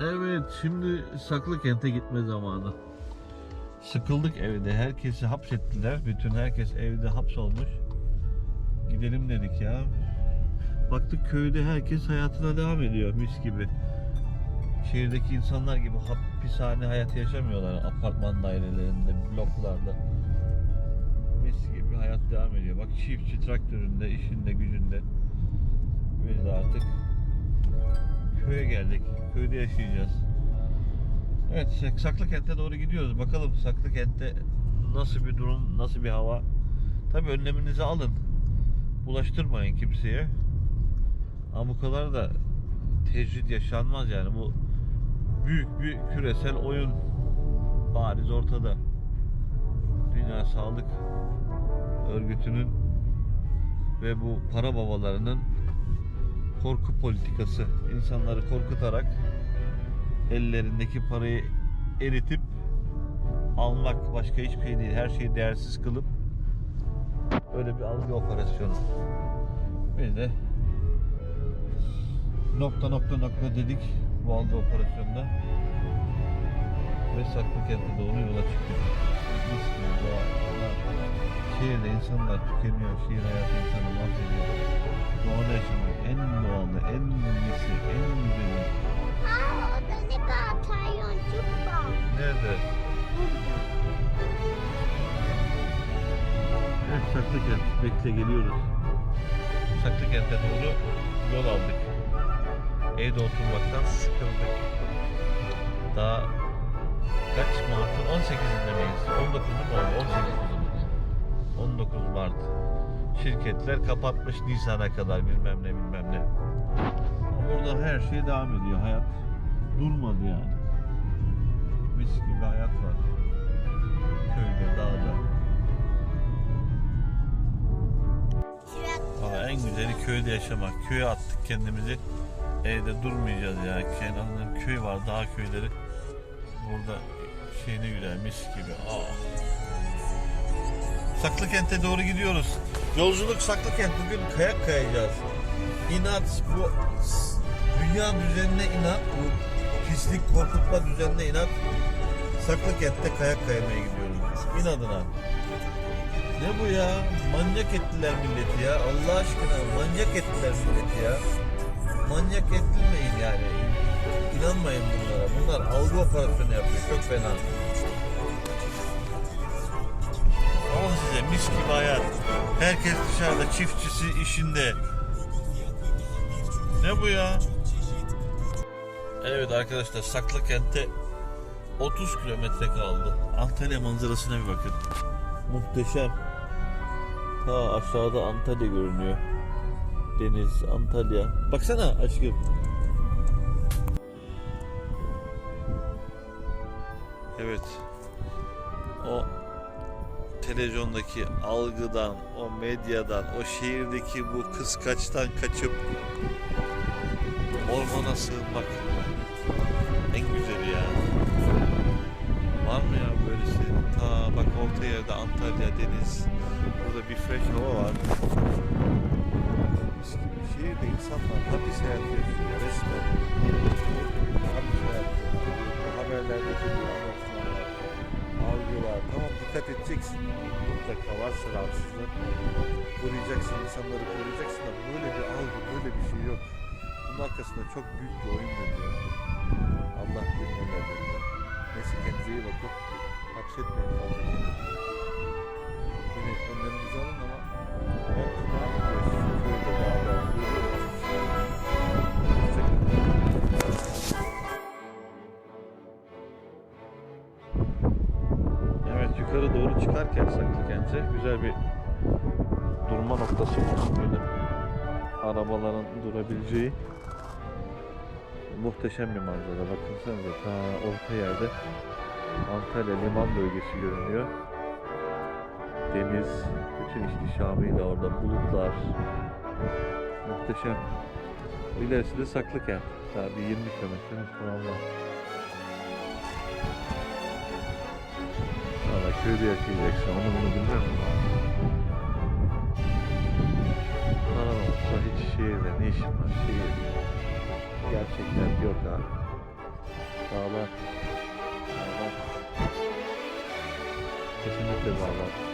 Evet şimdi saklı kente gitme zamanı. Sıkıldık evde. Herkesi hapsettiler. Bütün herkes evde hapsolmuş. Gidelim dedik ya. Baktık köyde herkes hayatına devam ediyor mis gibi. Şehirdeki insanlar gibi hapishane hayatı yaşamıyorlar. Apartman dairelerinde, bloklarda. Mis gibi hayat devam ediyor. Bak çiftçi traktöründe, işinde, gücünde. Biz artık köye geldik. Köyde yaşayacağız. Evet, Sak- Saklıkent'e doğru gidiyoruz. Bakalım Saklıkent'te nasıl bir durum, nasıl bir hava. Tabii önleminizi alın. Bulaştırmayın kimseye. Ama bu kadar da tecrit yaşanmaz yani. Bu büyük bir küresel oyun bariz ortada. Dünya Sağlık Örgütü'nün ve bu para babalarının korku politikası insanları korkutarak ellerindeki parayı eritip almak başka hiçbir şey değil. Her şeyi değersiz kılıp öyle bir algı operasyonu. Biz de nokta nokta nokta dedik bu algı operasyonunda ve Saklıkent'e doğru yola çıktık. Mis gibi doğa. Şehirde insanlar tükeniyor. Şehir hayatı insanı mahvediyor. Doğada yaşamak en doğalı, en iyisi, en güzeli. Aa, orada ne kadar tayyoncuk var. Nerede? Evet Saklıkent. Bekle geliyoruz. Saklıkent'e doğru yol aldık. Evde oturmaktan sıkıldık. Daha kaç Mart'ın 18'inde miyiz? 19'u mu oldu? 18 Şirketler kapatmış Nisan'a kadar bilmem ne bilmem ne. Burada her şey devam ediyor. Hayat durmadı yani. Mis gibi hayat var. Köyde, dağda. Ama en güzeli köyde yaşamak. Köye attık kendimizi. Evde durmayacağız ya. Kenan'ın köy var, dağ köyleri. Burada şey ne güzel, gibi. Aa. Saklıkent'e doğru gidiyoruz. Yolculuk Saklıkent. Bugün kayak kayacağız. İnat bu dünya düzenine inat, bu pislik korkutma düzenine inat. Saklıkent'te kayak kaymaya gidiyoruz. İnadına. Ne bu ya? Manyak ettiler milleti ya. Allah aşkına manyak ettiler milleti ya. Manyak ettirmeyin yani. İnanmayın bunlara. Bunlar algı operasyonu yapıyor. Çok fena. Mis gibi hayat. Herkes dışarıda çiftçisi işinde. Ne bu ya? Evet arkadaşlar Saklıkent'te 30 kilometre kaldı. Antalya manzarasına bir bakın. Muhteşem. Ta aşağıda Antalya görünüyor. Deniz, Antalya. Baksana aşkım. Evet. O televizyondaki algıdan, o medyadan, o şehirdeki bu kıskaçtan kaçıp ormana sığınmak en güzeli ya. Var mı ya böylesi? Ta bak orta yerde Antalya, deniz. Burada bir fresh hava var. Şehirde insanlar hapis hayatı yaşıyor edeceksin. Mutlaka varsa rahatsızlık. Koruyacaksın, insanları koruyacaksın da böyle bir algı, böyle bir şey yok. Bunun arkasında çok büyük bir oyun dönüyor. Allah bilir neler dönüyor. Neyse kendinize iyi bakın. Hapsetmeyin fazla kendinizi. Yine önleminizi alın ama çıkarken Saklıkent'e güzel bir durma noktası var. Böyle arabaların durabileceği muhteşem bir manzara. Bakınsanıza ta orta yerde Antalya liman bölgesi görünüyor. Deniz, bütün ihtişamıyla orada bulutlar. Muhteşem. İlerisi de Saklıkent. Bir 20 kilometremiz falan var. Köyde yaşayacaksın. Onu bunu bilmem mi? Paran olsa hiç şehirde ne işin var? Şehir gerçekten yok abi. Bağlar. Bağlar. Kesinlikle bağlar.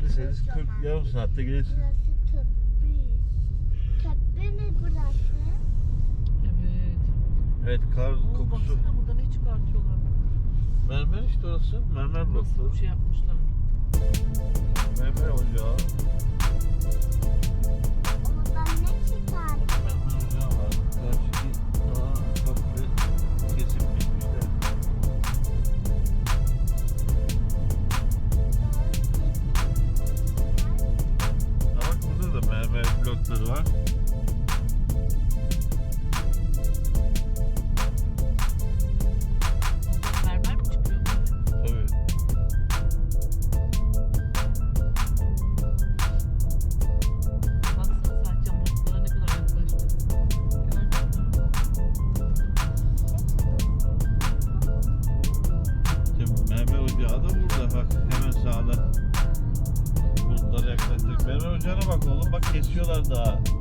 gelirseniz 40 yarım saatte gelirsiniz. Burası Töpü. Töpü mi burası? Evet. Evet kar Oo, kokusu. baksana burada ne çıkartıyorlar. Mermer işte orası. Mermer Nasıl blokları. bir şey yapmışlar. Mermer ocağı. Oğlum bak kesiyorlar daha.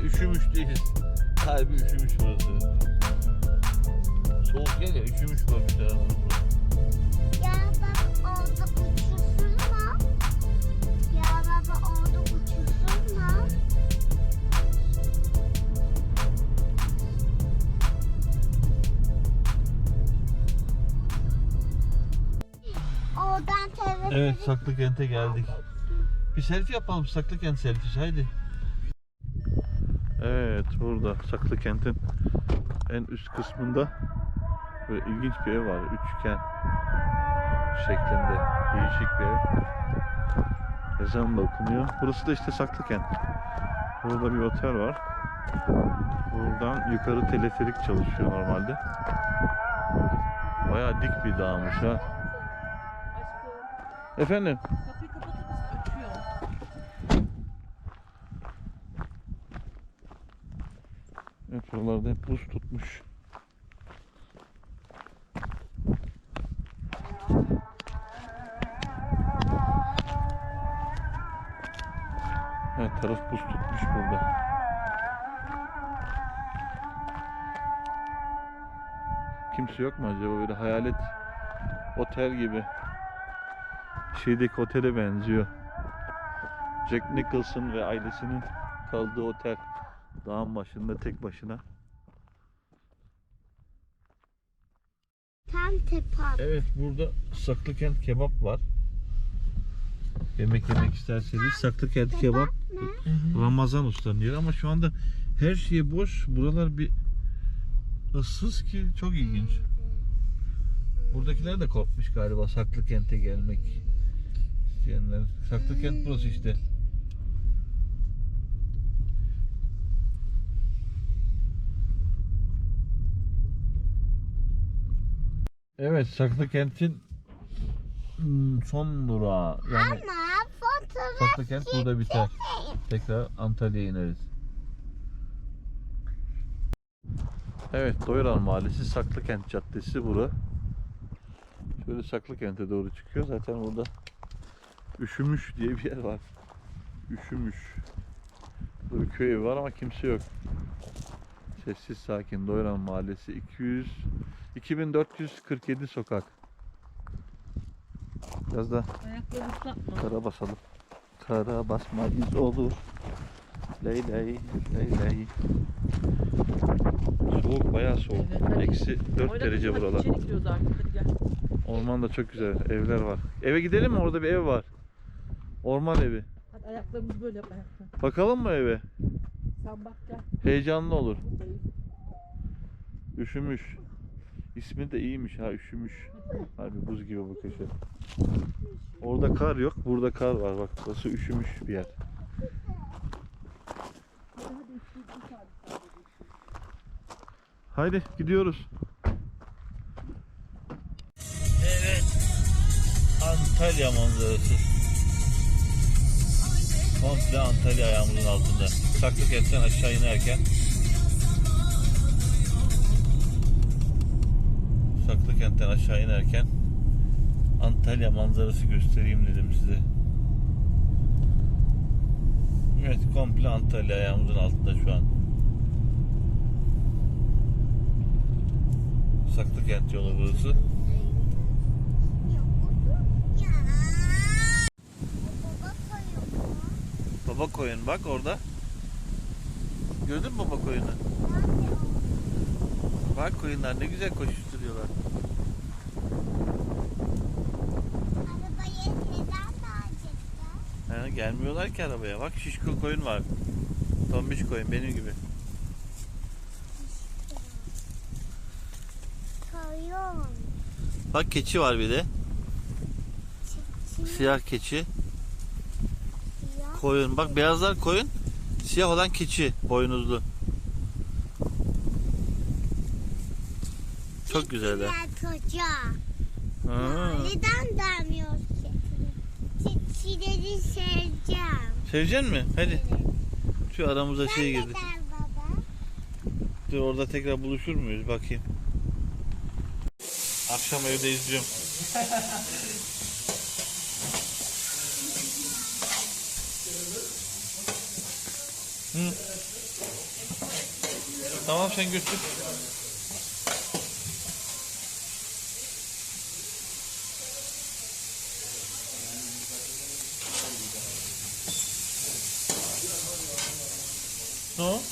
Üşümüş değiliz. Harbi üşümüş burası. Soğuk gel ya üşümüş koymuşlar adamı. Ya baba orada uçursun mu? Ya baba orada uçursun mu? Oradan telefonu Evet Saklıkent'e geldik. Bir selfie yapalım Saklıkent selfie haydi. Evet burada Saklıkent'in en üst kısmında böyle ilginç bir ev var. Üçgen şeklinde değişik bir ev. Ezan da okunuyor. Burası da işte Saklıkent. Burada bir otel var. Buradan yukarı teleferik çalışıyor normalde. Bayağı dik bir dağmış ha. Efendim? kapıyı Evet buralarda hep buz tutmuş. Her taraf buz tutmuş burada. Kimse yok mu acaba böyle hayalet otel gibi? Şeydeki otele benziyor. Jack Nicholson ve ailesinin kaldığı otel. Dağın başında tek başına. tam tepe. Evet burada Saklıkent kebap var. yemek yemek isterseniz saklı kent kebap Ramazan ustanıyor ama şu anda her şey boş. Buralar bir ıssız ki çok ilginç. Buradakiler de korkmuş galiba saklı kente gelmek isteyenler. Saklı kent burası işte. Evet saklı kentin hmm, son durağı. Yani Ama fotoğraf saklı kent burada biter. Tekrar Antalya'ya ineriz. Evet Doyuran Mahallesi Saklıkent Caddesi bura. Şöyle Saklıkent'e doğru çıkıyor. Zaten burada Üşümüş diye bir yer var. Üşümüş. Burada bir köy evi var ama kimse yok. Sessiz sakin Doyuran Mahallesi 200 2447 sokak. Biraz da Ayakları ıslatma. Kara basalım. Kara basmayız olur. Ley ley ley ley. Soğuk bayağı soğuk. Evet, hadi. Eksi 4 Oyna derece kızım, hadi buralar. İçeri gidiyoruz artık hadi gel. Orman da çok güzel. Evler var. Eve gidelim mi? Orada bir ev var. Orman evi. Hadi ayaklarımızı böyle yap ayaklarını. Bakalım mı eve? Sen bak gel. Heyecanlı olur. Üşümüş. İsmi de iyiymiş ha üşümüş. Harbi buz gibi bu köşe. Orada kar yok. Burada kar var. Bak burası üşümüş bir yer. Haydi gidiyoruz. Evet. Antalya manzarası. Komple Antalya ayağımızın altında. Saklıkent'ten aşağı inerken Saklıkent'ten aşağı inerken Antalya manzarası göstereyim dedim size. Evet komple Antalya ayağımızın altında şu an. Saklıkent yolu burası. Baba koyun bak orada. Gördün mü baba koyunu? Bak koyunlar ne güzel koşuşturuyorlar. Ha, gelmiyorlar ki arabaya. Bak şişko koyun var. Tombiş koyun benim gibi. Koyun. Bak keçi var bir de. Çiçeği Siyah keçi. ya. Koyun. Bak beyazlar koyun. Siyah olan keçi. Boynuzlu. Çok güzeller. Koca. Ha. Neden demiyor Çiçeğleri seveceğim. Sevecek mi? Hadi. Şu aramıza şey girdi. Dur orada tekrar buluşur muyuz? Bakayım. Akşam evde izliyorum. Hı. Tamam sen götür. Ne o?